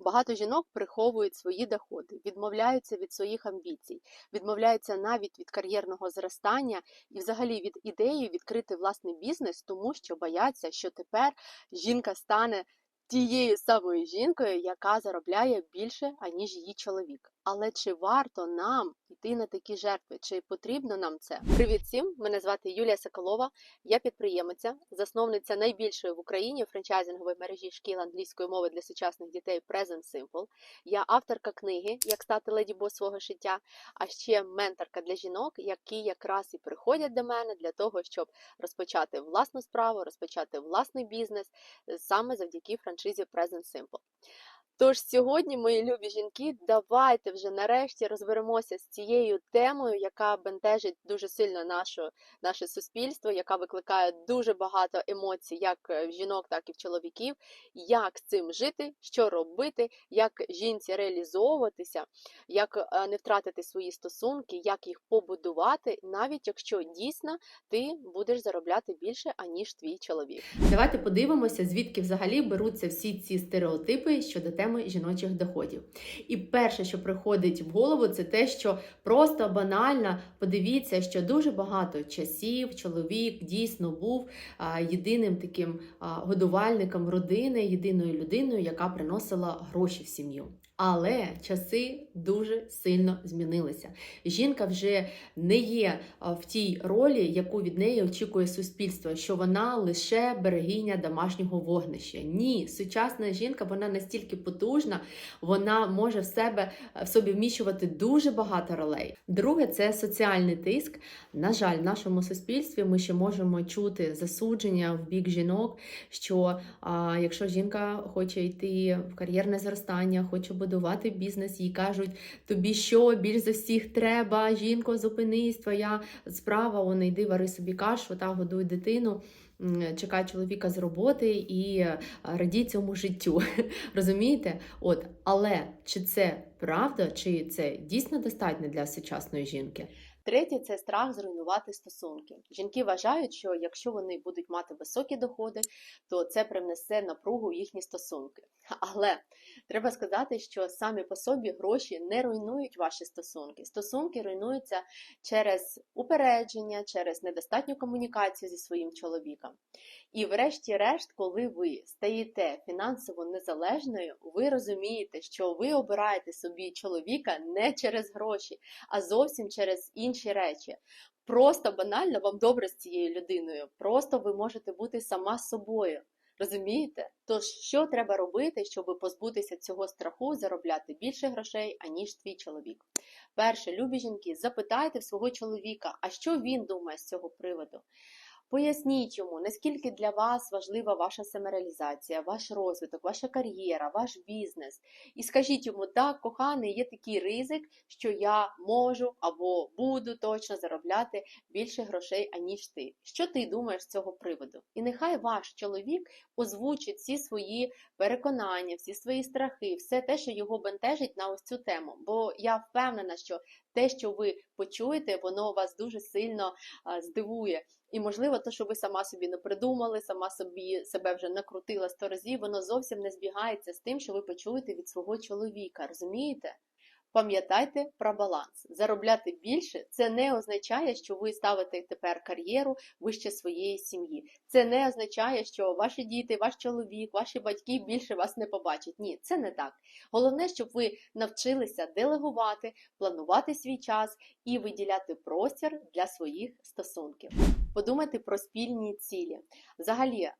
Багато жінок приховують свої доходи, відмовляються від своїх амбіцій, відмовляються навіть від кар'єрного зростання і взагалі від ідеї відкрити власний бізнес, тому що бояться, що тепер жінка стане тією самою жінкою, яка заробляє більше, аніж її чоловік. Але чи варто нам йти на такі жертви? Чи потрібно нам це? Привіт всім! Мене звати Юлія Соколова. Я підприємиця, засновниця найбільшої в Україні франчайзингової мережі шкіл англійської мови для сучасних дітей Present Simple. Я авторка книги Як стати леді бос свого життя, а ще менторка для жінок, які якраз і приходять до мене для того, щоб розпочати власну справу, розпочати власний бізнес е, саме завдяки франшизі Present Simple. Тож сьогодні, мої любі жінки, давайте вже нарешті розберемося з цією темою, яка бентежить дуже сильно нашу, наше суспільство, яка викликає дуже багато емоцій, як в жінок, так і в чоловіків. Як з цим жити, що робити, як жінці реалізовуватися, як е, не втратити свої стосунки, як їх побудувати, навіть якщо дійсно ти будеш заробляти більше, аніж твій чоловік. Давайте подивимося, звідки взагалі беруться всі ці стереотипи щодо теми жіночих доходів. І перше, що приходить в голову, це те, що просто банально подивіться, що дуже багато часів чоловік дійсно був єдиним таким годувальником родини, єдиною людиною, яка приносила гроші в сім'ю. Але часи дуже сильно змінилися. Жінка вже не є в тій ролі, яку від неї очікує суспільство, що вона лише берегиня домашнього вогнища. Ні, сучасна жінка вона настільки потужна, вона може в себе в собі вміщувати дуже багато ролей. Друге, це соціальний тиск. На жаль, в нашому суспільстві ми ще можемо чути засудження в бік жінок, що а, якщо жінка хоче йти в кар'єрне зростання, хоче будувати бізнес, їй кажуть, тобі що більш за всіх треба, жінко, зупинись, твоя справа, он йди, вари собі кашу та годуй дитину. Чекай чоловіка з роботи і е, радій цьому життю. Розумієте? От, але чи це правда, чи це дійсно достатньо для сучасної жінки? Третє це страх зруйнувати стосунки. Жінки вважають, що якщо вони будуть мати високі доходи, то це привнесе напругу в їхні стосунки. Але треба сказати, що самі по собі гроші не руйнують ваші стосунки. Стосунки руйнуються через упередження, через недостатню комунікацію зі своїм чоловіком. І, врешті-решт, коли ви стаєте фінансово незалежною, ви розумієте, що ви обираєте собі чоловіка не через гроші, а зовсім через інші речі. Просто банально вам добре з цією людиною. Просто ви можете бути сама собою. Розумієте? Тож, що треба робити, щоб позбутися цього страху, заробляти більше грошей, аніж твій чоловік? Перше, любі жінки, запитайте свого чоловіка, а що він думає з цього приводу? Поясніть йому, наскільки для вас важлива ваша самореалізація, ваш розвиток, ваша кар'єра, ваш бізнес. І скажіть йому, так, коханий, є такий ризик, що я можу або буду точно заробляти більше грошей, аніж ти. Що ти думаєш з цього приводу? І нехай ваш чоловік озвучить всі свої переконання, всі свої страхи, все те, що його бентежить на ось цю тему. Бо я впевнена, що те, що ви почуєте, воно вас дуже сильно здивує. І можливо, те, що ви сама собі не придумали, сама собі себе вже накрутила сто разів, воно зовсім не збігається з тим, що ви почуєте від свого чоловіка. Розумієте? Пам'ятайте про баланс. Заробляти більше це не означає, що ви ставите тепер кар'єру вище своєї сім'ї. Це не означає, що ваші діти, ваш чоловік, ваші батьки більше вас не побачать. Ні, це не так. Головне, щоб ви навчилися делегувати, планувати свій час і виділяти простір для своїх стосунків. Подумайте про спільні цілі. Взагалі,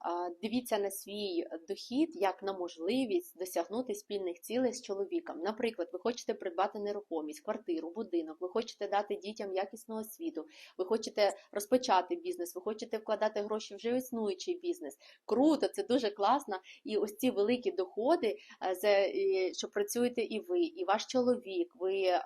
дивіться на свій дохід як на можливість досягнути спільних цілей з чоловіком. Наприклад, ви хочете придбати нерухомість, квартиру, будинок, ви хочете дати дітям якісну освіту, ви хочете розпочати бізнес, ви хочете вкладати гроші в вже існуючий бізнес. Круто, це дуже класно. І ось ці великі доходи, е, е, що працюєте і ви, і ваш чоловік, ви е,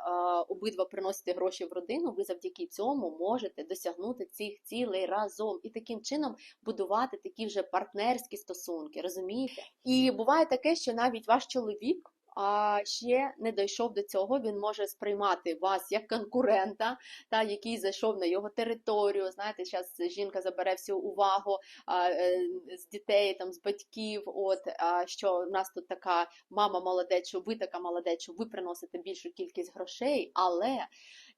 обидва приносите гроші в родину. Ви завдяки цьому можете досягнути цих цілей разом і таким чином будувати такі вже партнерські стосунки, розумієте? І буває таке, що навіть ваш чоловік а ще не дійшов до цього, він може сприймати вас як конкурента, та який зайшов на його територію. Знаєте, зараз жінка забере всю увагу а, е, з дітей, там з батьків. От а, що в нас тут така мама молодець, що ви така молодець, що ви приносите більшу кількість грошей, але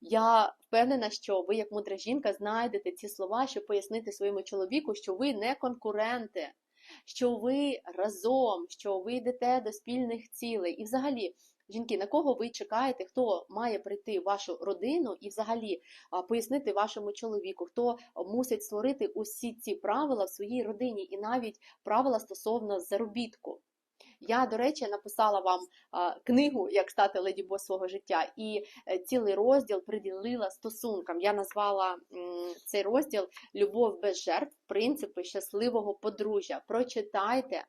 я впевнена, що ви, як мудра жінка, знайдете ці слова, щоб пояснити своєму чоловіку, що ви не конкуренти, що ви разом, що ви йдете до спільних цілей. І взагалі, жінки, на кого ви чекаєте, хто має прийти в вашу родину і взагалі пояснити вашому чоловіку, хто мусить створити усі ці правила в своїй родині, і навіть правила стосовно заробітку. Я, до речі, написала вам книгу Як стати леді бос свого життя, і е, цілий розділ приділила стосункам. Я назвала цей розділ Любов без жертв, принципи щасливого подружжя. Прочитайте.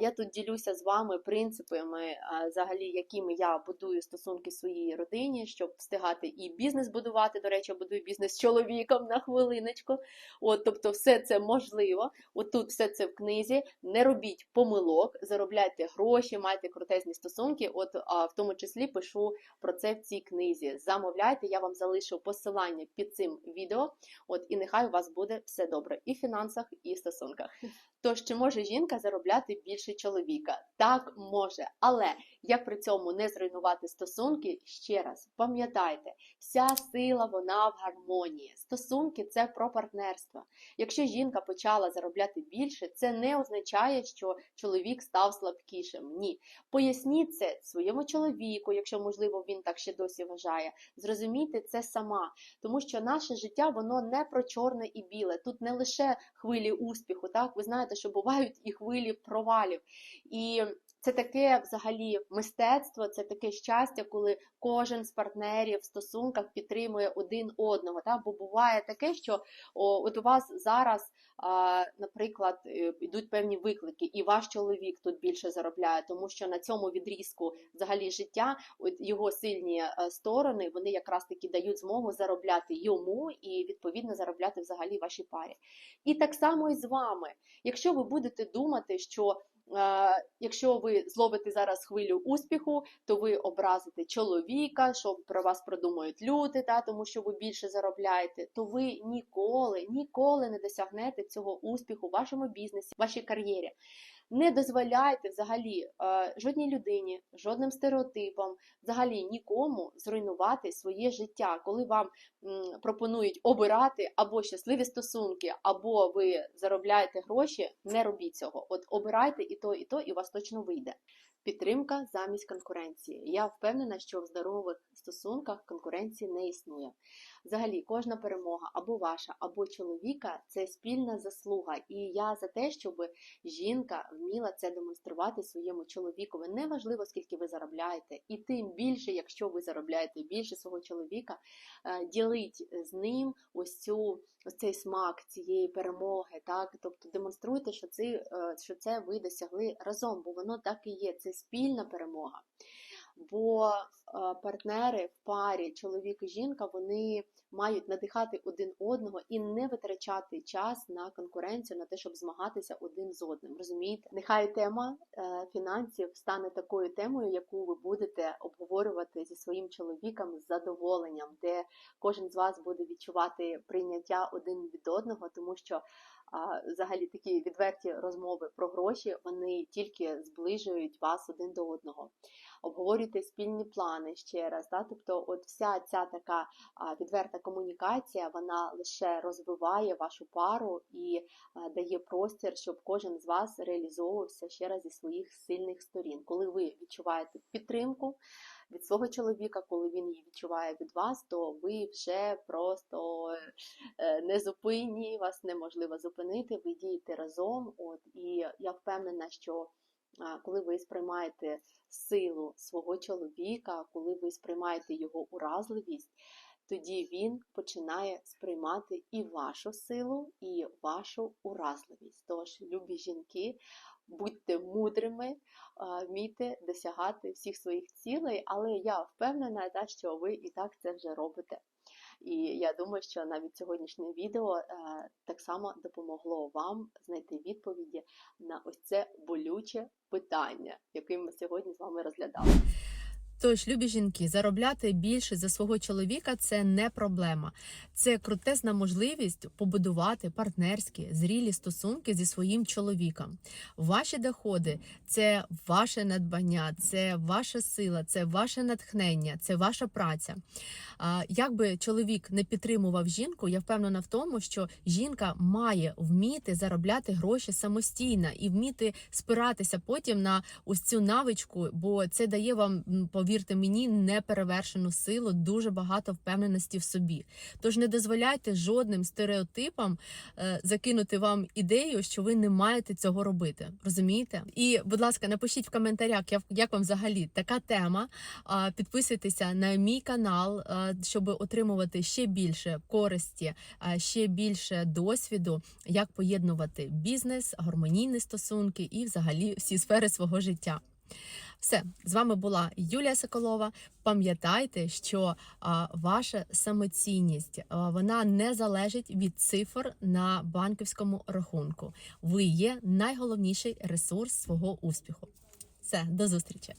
Я тут ділюся з вами принципами, взагалі, якими я будую стосунки в своїй родині, щоб встигати і бізнес будувати. До речі, я будую бізнес з чоловіком на хвилиночку. От, тобто, все це можливо. От тут все це в книзі. Не робіть помилок, заробляйте гроші, майте крутезні стосунки. От в тому числі пишу про це в цій книзі. Замовляйте, я вам залишу посилання під цим відео. От і нехай у вас буде все добре і фінансах, і стосунках. Тож, чи може жінка заробляти більше чоловіка? Так може, але як при цьому не зруйнувати стосунки? Ще раз пам'ятайте, вся сила вона в гармонії. Стосунки це про партнерство. Якщо жінка почала заробляти більше, це не означає, що чоловік став слабкішим. Ні. Поясніть це своєму чоловіку, якщо можливо він так ще досі вважає. Зрозумійте це сама, тому що наше життя воно не про чорне і біле. Тут не лише хвилі успіху. Так, ви знаєте, що бувають і хвилі провалів. І це таке взагалі мистецтво, це таке щастя, коли кожен з партнерів в стосунках підтримує один одного. Так? Бо буває таке, що о, от у вас зараз, а, наприклад, е, йдуть певні виклики, і ваш чоловік тут більше заробляє, тому що на цьому відрізку взагалі життя от його сильні е, сторони вони якраз таки дають змогу заробляти йому і відповідно заробляти взагалі вашій парі. І так само і з вами. Якщо ви будете думати, що якщо ви зловите зараз хвилю успіху, то ви образите чоловіка, що про вас продумають люди, та, тому що ви більше заробляєте, то ви ніколи, ніколи не досягнете цього успіху в вашому бізнесі, в вашій кар'єрі. Не дозволяйте взагалі е, жодній людині, жодним стереотипам, взагалі нікому зруйнувати своє життя, коли вам пропонують обирати або щасливі стосунки, або ви заробляєте гроші, не робіть цього. От обирайте і то, і то, і у вас точно вийде. Підтримка замість конкуренції. Я впевнена, що в здорових стосунках конкуренції не існує. Взагалі, кожна перемога або ваша, або чоловіка це спільна заслуга. І я за те, щоб жінка вміла це демонструвати своєму чоловікові. Неважливо, скільки ви заробляєте, і тим більше, якщо ви заробляєте більше свого чоловіка, е, діліть з ним ось цю ось цей смак цієї перемоги. Так, тобто демонструйте, що це, що це ви досягли разом, бо воно так і є. Це спільна перемога. Бо е, партнери в парі, чоловік і жінка, вони мають надихати один одного і не витрачати час на конкуренцію, на те, щоб змагатися один з одним. Розумієте? Нехай тема е, фінансів стане такою темою, яку ви будете обговорювати зі своїм чоловіком з задоволенням, де кожен з вас буде відчувати прийняття один від одного, тому що взагалі такі відверті розмови про гроші вони тільки зближують вас один до одного. Обговорюйте спільні плани ще раз. Да? Тобто, от вся ця така відверта комунікація, вона лише розвиває вашу пару і дає простір, щоб кожен з вас реалізовувався ще раз зі своїх сильних сторін. Коли ви відчуваєте підтримку від свого чоловіка, коли він її відчуває від вас, то ви вже просто е, незупинні, вас неможливо зупинити, ви дієте разом. От і я впевнена, що коли ви сприймаєте силу свого чоловіка, коли ви сприймаєте його уразливість, тоді він починає сприймати і вашу силу, і вашу уразливість. Тож, любі жінки, будьте мудрими, вмійте досягати всіх своїх цілей, але я впевнена, та, що ви і так це вже робите. І я думаю, що навіть сьогоднішнє відео е, так само допомогло вам знайти відповіді на ось це болюче питання, яке ми сьогодні з вами розглядали. Тож, любі жінки, заробляти більше за свого чоловіка це не проблема. Це крутезна можливість побудувати партнерські зрілі стосунки зі своїм чоловіком. Ваші доходи це ваше надбання, це ваша сила, це ваше натхнення, це ваша праця. Якби чоловік не підтримував жінку, я впевнена в тому, що жінка має вміти заробляти гроші самостійно і вміти спиратися потім на ось цю навичку, бо це дає вам, м, повірте мені, неперевершену силу, дуже багато впевненості в собі. Тож не дозволяйте жодним стереотипам е, закинути вам ідею, що ви не маєте цього робити. Розумієте? І, будь ласка, напишіть в коментарях, як, вам взагалі така тема. Підписуйтеся на мій канал, а, щоб отримувати ще більше користі, а, ще більше досвіду, як поєднувати бізнес, гармонійні стосунки і взагалі всі сфери свого життя. Все з вами була Юлія Соколова. Пам'ятайте, що а, ваша самоцінність а, вона не залежить від цифр на банківському рахунку. Ви є найголовніший ресурс свого успіху. Все, до зустрічі!